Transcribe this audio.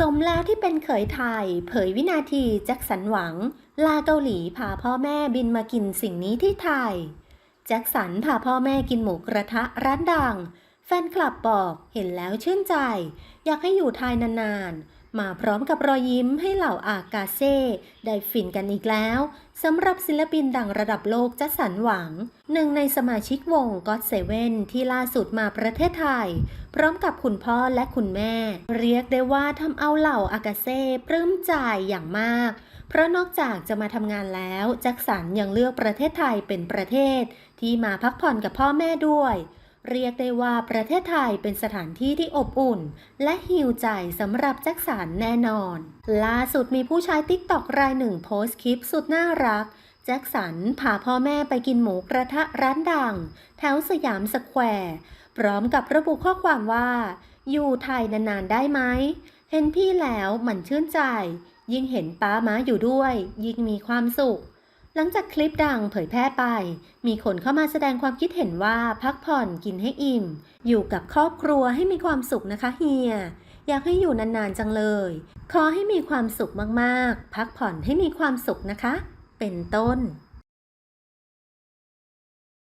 สมแล้วที่เป็นเขยไทย เผยวินาทีแจ็คสันหวัง ลาเกาหลีพาพ่อแม่บินมากินสิ่งนี้ที่ไทย แจ็คสันพาพ่อแม่กินหมูกระทะร้านดัง แฟนคลับบอกเห็นแล้วชื่นใจ อยากให้อยู่ไทยนานๆ มาพร้อมกับรอยยิ้มให้เหล่าอากาเซ่ได้ฟินกันอีกแล้วสำหรับศิลปินดังระดับโลกแจ็คสันหวัง หนึ่งในสมาชิกวงก็ d เซเว่นที่ล่าสุดมาประเทศไทย พร้อมกับคุณพ่อและคุณแม่ เรียกได้ว่าทำเอาเหล่าอากาเซ่ปลื้มใจอย่างมาก เพราะนอกจากจะมาทำงานแล้วแจ็คสันยังเลือกประเทศไทยเป็นประเทศ ที่มาพักผ่อนกับพ่อแม่ด้วย เรียกได้ว่าประเทศไทยเป็นสถานที่ที่อบอุ่น และฮิวใจสำหรับแจ็คสันแน่นอน ล่าสุดมีผู้ใช้ติ๊กตอกรายหนึ่งโพสต์คลิปสุดน่ารัก แจ็คสันพาพ่อแม่ไปกินหมูกระทะร้านดัง แถวสยามสแควร์ พร้อมกับระบุข้อความว่า อยู่ไทยนานๆได้ไหม เห็นพี่แล้วมันชื่นใจ ยิ่งเห็นป้าม้าอยู่ด้วย ยิ่งมีความสุข หลังจากคลิปดังเผยแพร่ไป มีคนเข้ามาแสดงความคิดเห็นว่าพักผ่อนกินให้อิ่ม อยู่กับครอบครัวให้มีความสุขนะคะเฮีย อยากให้อยู่นานๆจังเลย ขอให้มีความสุขมากๆ พักผ่อนให้มีความสุขนะคะ เป็นต้น